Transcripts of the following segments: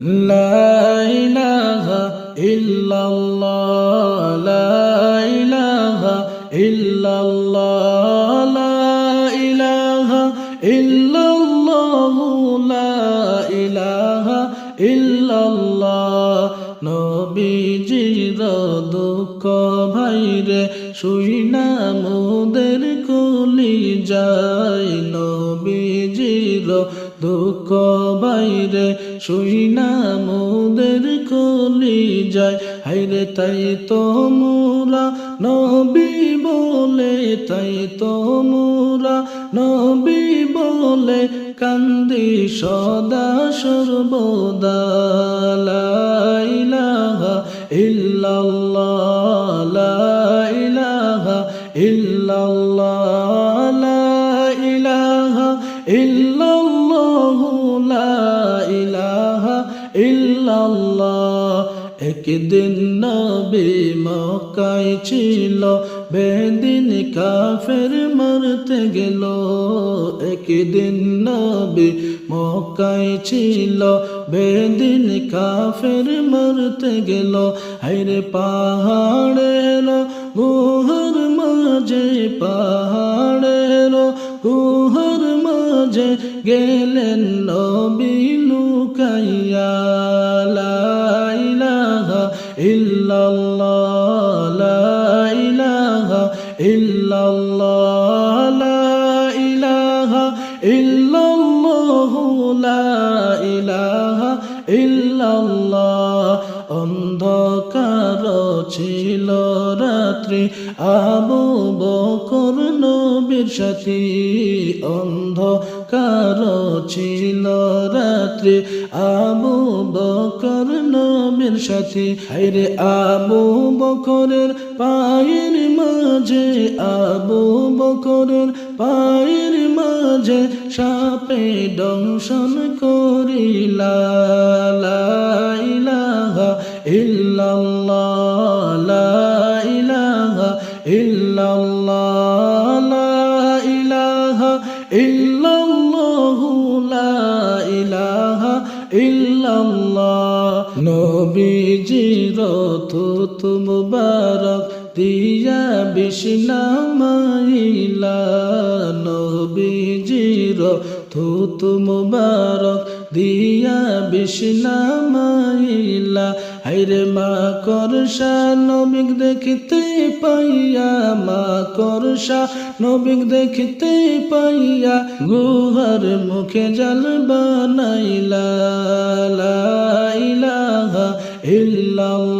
لا إله إلا الله لا إله إلا الله لا إله إلا الله لا إله إلا الله নবীজির দুঃখ ভাইরে শুই না মোদের কলি যায় নবীজির দুঃখ বাইরে শুই না মোদের কলি যায়। হাইরে তাই তো মোরা নবী বলে, তাই তো মোরা নবী বলে কান্দি সদা সর্বদা। ইল্লাল্লাহ। একদিন নবী মক্কায় ছিল, বেদিন কাফের মরতে গেল। একদিন নবী মক্কায় ছিল, বেদিন কাফের মরতে গেল। হাইরে পাহাড়ের গুহর মাঝে পাহাড়ের গুহর মাঝে গেলেন নবী লুকাইয়া। রাত্রি আবু বকর নবীর সাথী অন্ধকার ছিল রাত্রে। আবু বকর নবীর সাথী হাইরে আবু বকরের পায়ের মাঝে, আবু বকরের পায়ের মাঝে সাপে দংশন করিলা দিয়া বিষ্ণামাইলা নবীজির থুত মুবারক দিয়া বিষ্ণামাইলা। হাইরে মা করসা নবিক দেখিতে পাইয়া, মা করসা নবিক দেখিতে পাইয়া, গুহার মুখে জল বানাইলা। ইলাহা ইল্লাল্লাহ।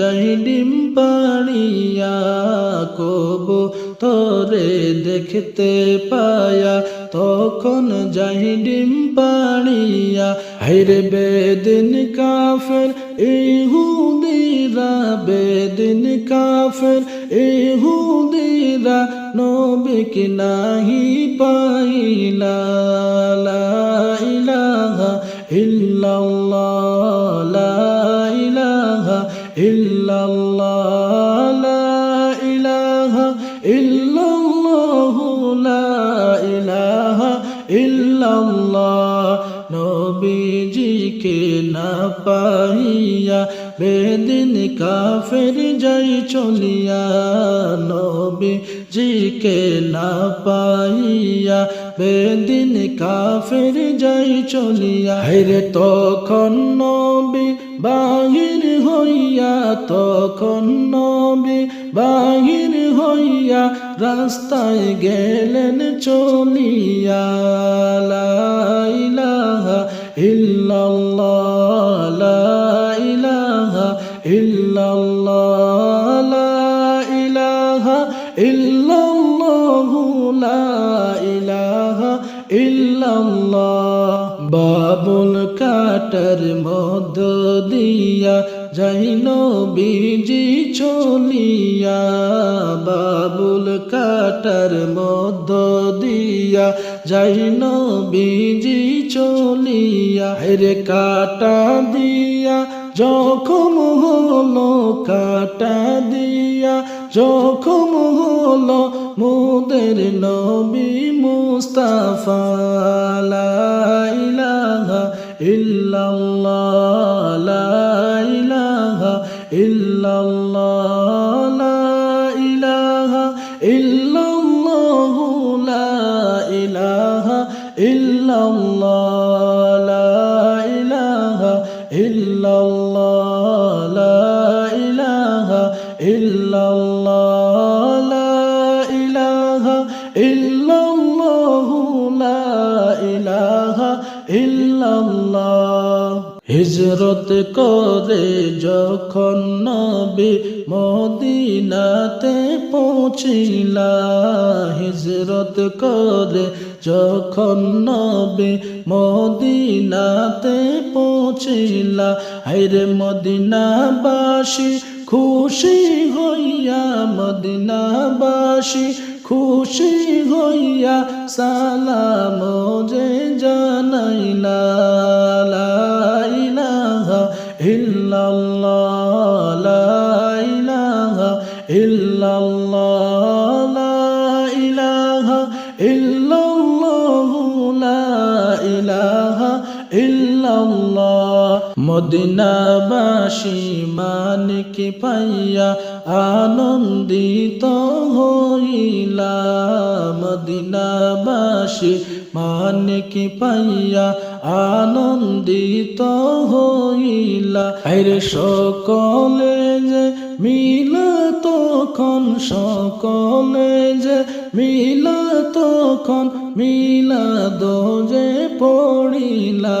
তখন যাই ডিম পাড়িয়া কবুতরে দেখতে পায়া, তখন যাই ডিম পাড়িয়া হাইরে বেদিন কাফের, ইহুদিরা বেদিন কাফের, ইহুদিরা নবিক নাহি পাইলা ইলাহা ইল্লাল্লাহ ইল্লাল্লাহ, লা ইলাহা ইল্লাল্লাহ, লা ইলাহা ইল্লাল্লাহ। নবীজিকে না পাইয়া বেদিন কাফের যাই চলিয়া, নবীজিকে না পাইয়া বেদিন কাফের যাই চলিয়া। হেরে তখন নবী বাহির হইয়া তখন নবী বাহির হইয়া রাস্তায় গেলেন চলিয়া, লা ইলাহা ইল্লাল্লাহ, লা ইলাহা ইল্লাল্লাহ, লা ইলাহা ইল্লাল্লাহ, লা ইলাহা ইল্লাল্লাহ। ইল্লাল্লাহ বাবুল কাটার মধ্য দিয়া যাইন বিজি চলিয়া, বাবুল কাটার মধ্য দিয়া যাইন বিজি চলিয়া রে কাটা দিয়া জখম হলো কাটা দিয়া জখম হলো মোদের নবী মুস্তাফা ইল্লাল্লাহ। হিজরত করে যখন নবী মদিনাতে পৌঁছিলা, হিজরত করে যখন নবী মদিনাতে পৌঁছিলা হাইরে মদিনাবাসী খুশি হইয়া, মদিনাবাসী খুশি হইয়া সালাম যে জানাইলা ইল্লাল্লাহ। মদিনাবাসী মানিক পাইয়া আনন্দিত হইলা। মদিনাবাসী মানিক পাইয়া আনন্দিত হইলা। আরে সকলে যে মিল তখন, সকলে যে মিল তখন মিলা দোজে পড়িলা।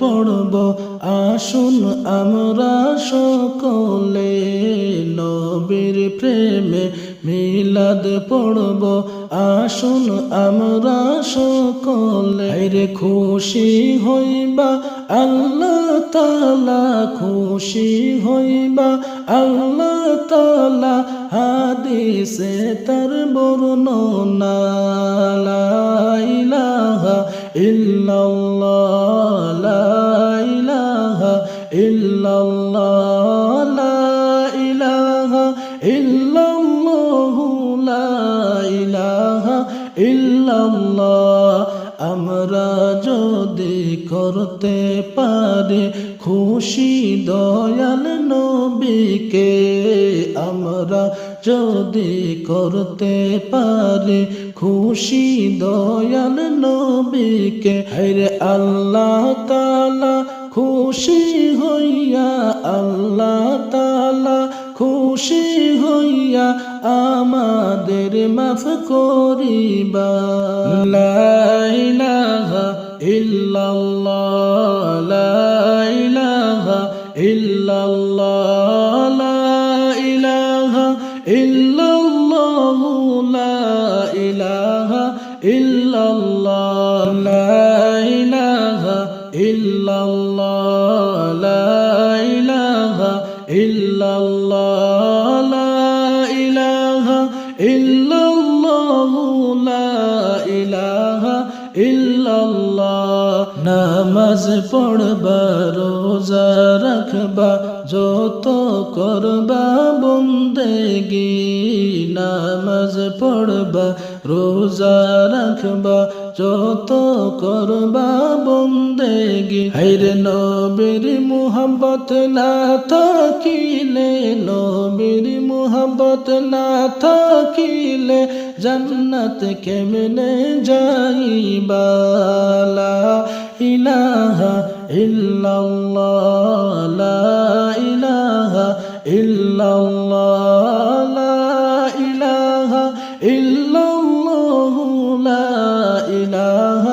পড়ব। আসুন আমরা সকলে নবীর প্রেমে মিলাদ পড়ব। আসুন আমরা সকলে রে খুশি হইবা, আল্লাহ তালা খুশি হইবা, আল্লাহ তালা হাদিসে তার বর্ণনা, লা ইলাহা ইল্লাল্লাহ লা ইলাহা আমরা যদি করতে পারি খুশি দয়াল নবীকে আমরা যদি করতে পারে খুশি দয়াল নবীকে হরে আল্লাহ তালা খুশি হইয়া, আল্লাহ তালা খুশি হইয়া আমাদের মাফ করিবা। লা ইলাহা ইল্লাল্লাহ, লা ইলাহা ইল্লাল্লাহ। নামাজ পড়বা, রোজা রাখবা, যত করবা বন্দেগি, নামাজ পড়বা, রোজা রাখবা, যত করবা বন্দেগি। হাইরে নবীর মুহাব্বত না থাকিলে, নবীর মুহাব্বত না থাকিলে জন্নত কেমনে إله إلا الله لا إله إلا الله لا إله إلا الله لا إله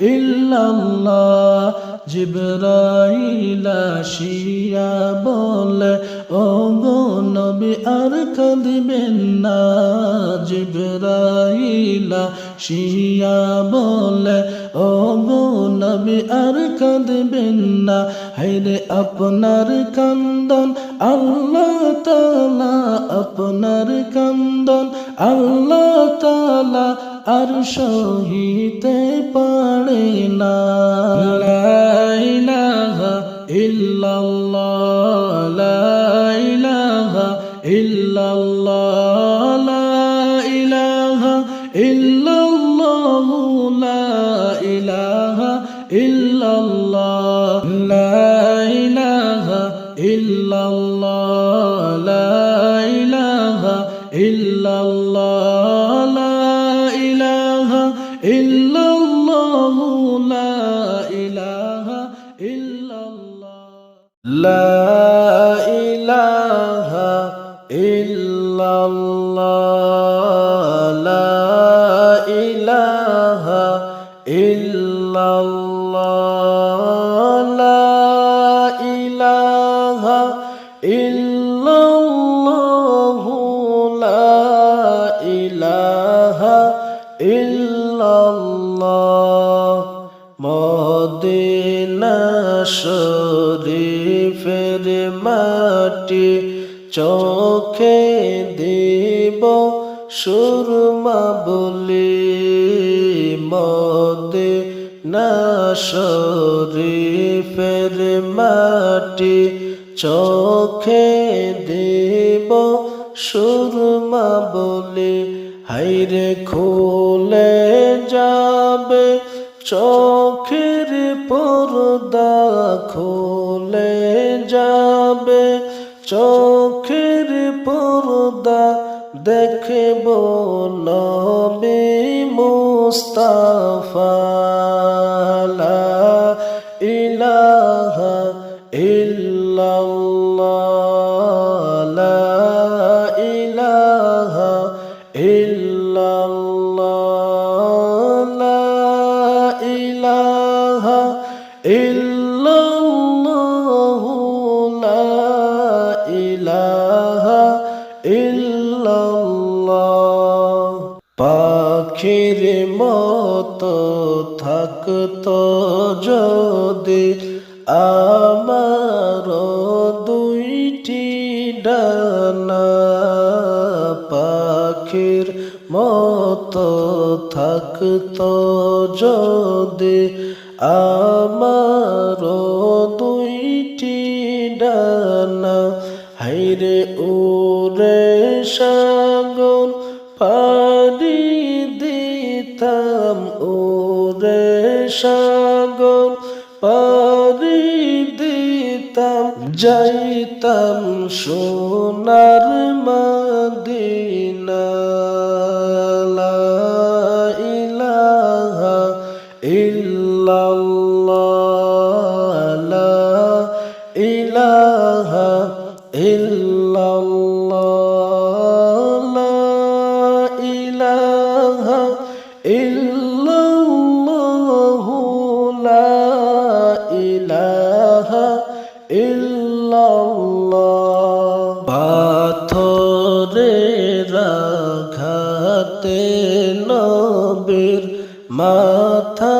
إلا الله. جبرائيل شيا بول ও গো নবী আর কাঁদবেন না। বলে নবী আর কাঁদবেন না। হাইরে আপনার কান্দন, আল্লাহ তালা আপনার কান্দন, আল্লাহ তালা আর সহিতে পারে না। ইল্লাল্লাহ। إلا الله শরীফের মাটি চোখে দিব সুরমা বলি মদিনা শরীফের মাটি চোখে দিব সুরমা বলি, হাইরে খুলে যাবে চোখের 周 থাকতো যদি আমার দুইটি ডানা পাখির মতো থাকতো যদি আমার দুইটি ডানা হাইরে উরে সাগর পাড়ি সাগর পারি দিতাম যাইতাম সোনার মাথা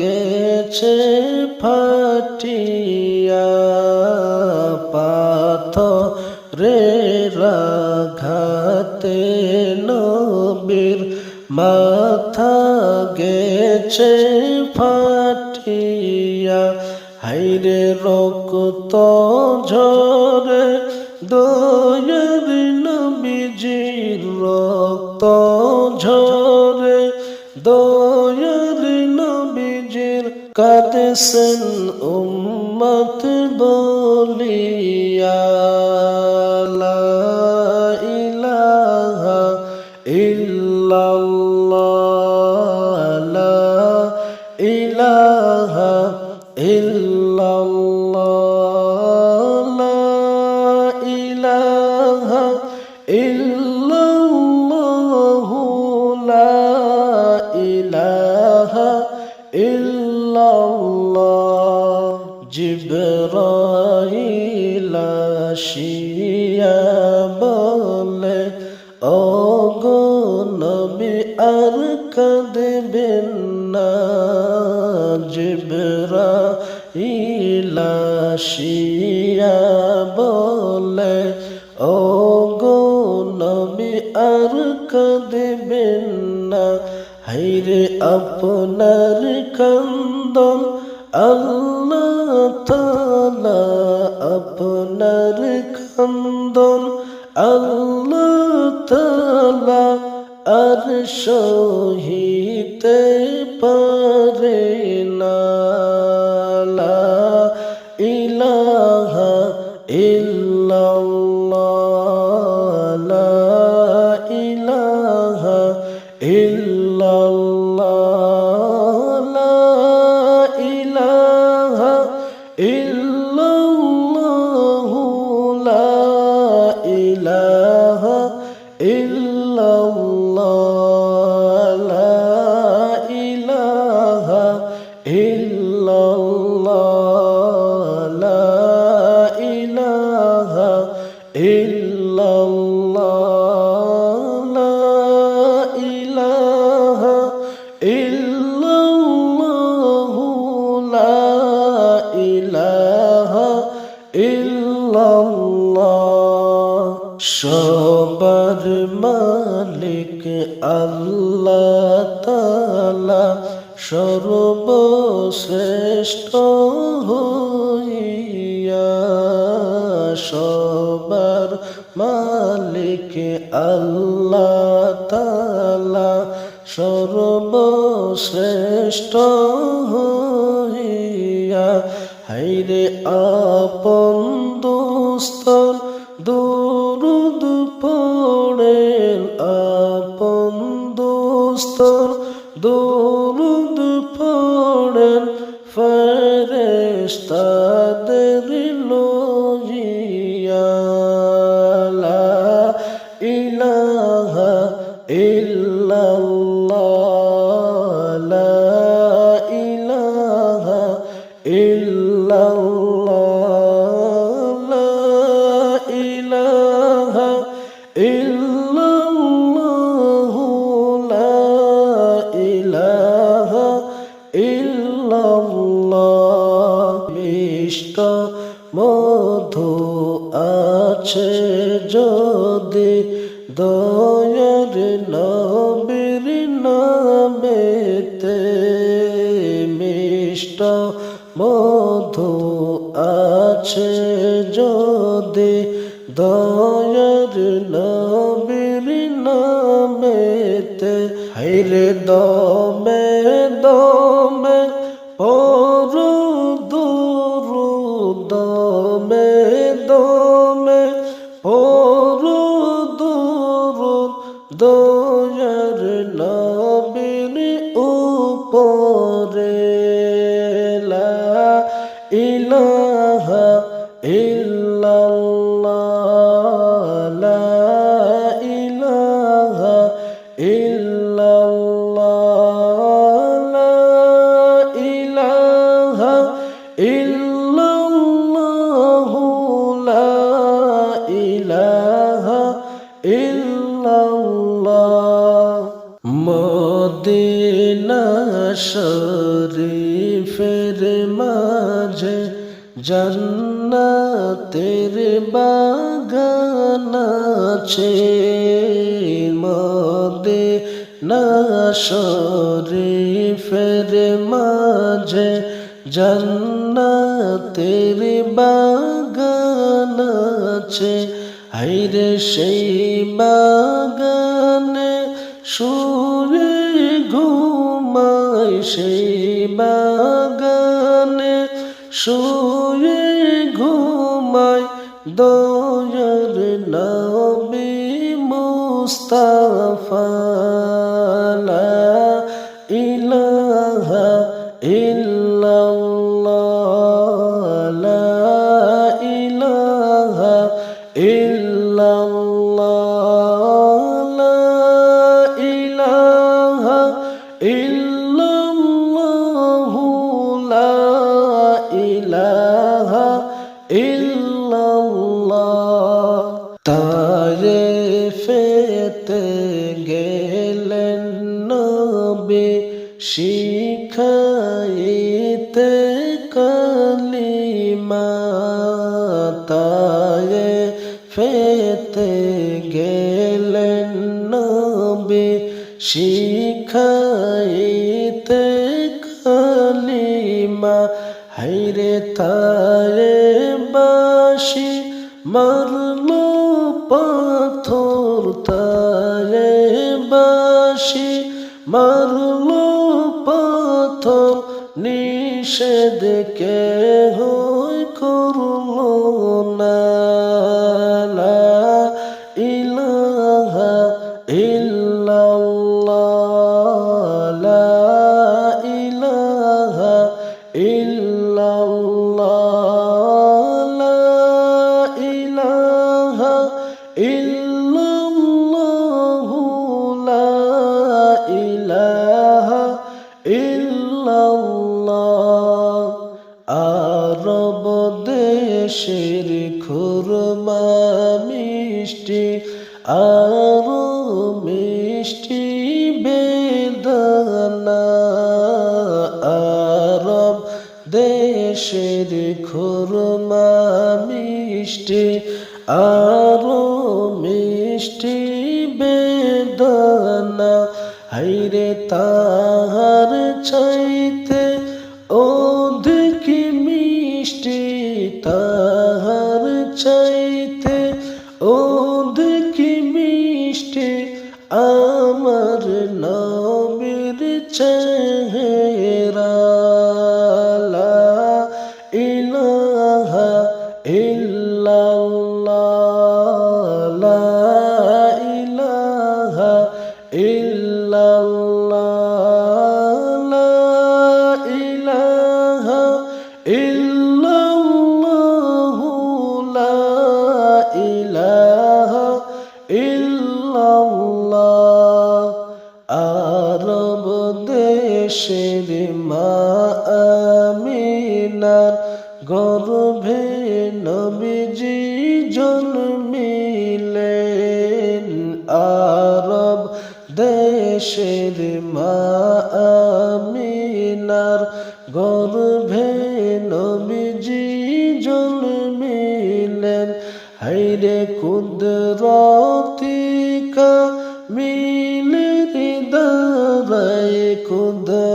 গেছে ফাটিয়া পাথরে রাঘাতে নবীর মাথা গেছে ফাটিয়া। হাইরে রক্ত ঝরে কাটতেছেন ও আসিয়া বলে ও গো নবী, আর কাঁদবেন না হাইরে আপনার কান্দন, আল্লাহ তালা আপনার কান্দন, আল্লাহ তালা আর সহিতে পারে আল্লাহ তালা সর্বশ্রেষ্ঠ হইয়া সবার মালিক আল্লাহ তালা সর্বশ্রেষ্ঠ হইয়া। হাইরে আপন দোস্তর দুরুদ পড়েন ফেরেশতাদের লইয়া লা ইলাহা ইল্লাল্লাহ লা ইলাহা ইল্লাল্লাহ লা ইলাহা ইল্লাল্লাহ দমে দমে পর দুরু দমে দমে পর গানছে মদে না সরে ফের মাঝে জন্নাতের বাগান আছে হাইরে সেই বাগানে সুরে ঘুমায় সেই বাগানে সুরে ঘুমায় দৌ নবী মুস্তাফা লা ইলাহা ইল্লাল্লাহ লা ইলাহা ইল্লাল্লাহ তারে বাসি মারল পাথর তারে বাসি মারল পাথর নিষেধ কে হো মিষ্টি আর মিষ্টি বেদনা আরব দেশের খুরমা মিষ্টি আ দেশের মা আমিনার গর্ভে নবীজি জন্মিলেন। হাইরে কুদরতি কামিলের দাবায় কুদর